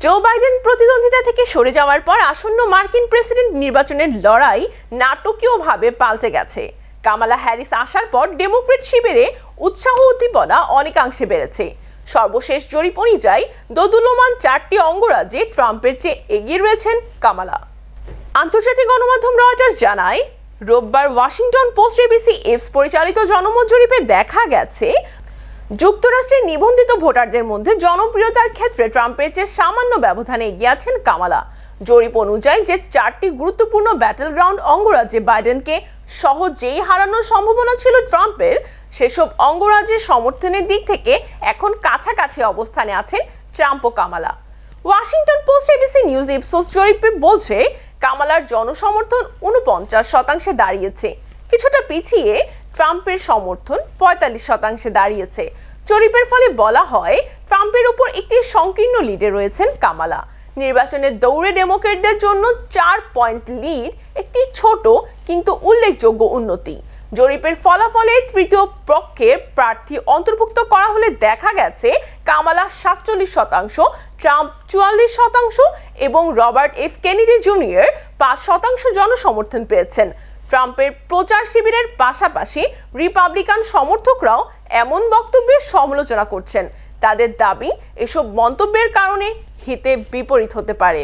Joe Biden প্রতিদ্বন্দ্বিতা থেকে সরে যাওয়ার পর আসন্ন মার্কিন প্রেসিডেন্ট নির্বাচনের লড়াই নাটকীয়ভাবে পাল্টে গেছে। কামালা হ্যারিস আসার পর ডেমোক্রেট শিবিরে উৎসাহ উদ্দীপনা অনেকাংশে বেড়েছে। সর্বশেষ জরিপ অনুযায়ী দোদুল্যমান চারটি অঙ্গরাজ্যে ট্রাম্পের চেয়ে এগিয়ে রয়েছেন কামালা। আন্তর্জাতিক গণমাধ্যম রয়টার্স জানায়, রোববার ওয়াশিংটন পোস্ট এবিসি এফস পরিচালিত জনমত জরিপে দেখা গেছে যুক্তরাষ্ট্রের নিবন্ধিত ভোটারদের মধ্যে জনপ্রিয়তার ক্ষেত্রে ট্রাম্পের চেয়ে সামান্য ব্যবধানে এগিয়ে আছেন কামালা। জরিপ অনুযায়ী যে চারটি গুরুত্বপূর্ণ ব্যাটেল গ্রাউন্ড অঙ্গরাজ্যে বাইডেনকে সহজেই হারানোর সম্ভাবনা ছিল ট্রাম্পের, সেসব অঙ্গরাজ্যের সমর্থনের দিক থেকে এখন কাছাকাছি অবস্থানে আছেন ট্রাম্প ও Kamala. Washington Post, ABC News Ipsos জরিপে বলছে, কামালার জনসমর্থন উনপঞ্চাশ শতাংশে দাঁড়িয়েছে। কিছুটা পিছিয়ে ট্রাম্পের সমর্থন পঁয়তাল্লিশ শতাংশে দাঁড়িয়েছে। জরিপের ফলে বলা হয়, ট্রাম্পের উপর একটি সংকীর্ণ লিডে রয়েছেন কামালা। নির্বাচনের দৌড়ে ডেমোক্রেটদের জন্য চার পয়েন্ট লিড একটি ছোট কিন্তু উল্লেখযোগ্য উন্নতি। জরিপের ফলাফলে তৃতীয় পক্ষের প্রার্থী অন্তর্ভুক্ত করা হলে দেখা গেছে, কামালা সাতচল্লিশ শতাংশ, ট্রাম্প চুয়াল্লিশ শতাংশ এবং রবার্ট এফ কেনেডি জুনিয়র পাঁচ শতাংশ জনসমর্থন পেয়েছেন। ট্রাম্পের প্রচার শিবিরের পাশাপাশি রিপাবলিকান সমর্থকরাও এমন বক্তব্যের সমালোচনা করছেন। তাদের দাবি এসব মন্তব্যের কারণে হিতে বিপরীত হতে পারে।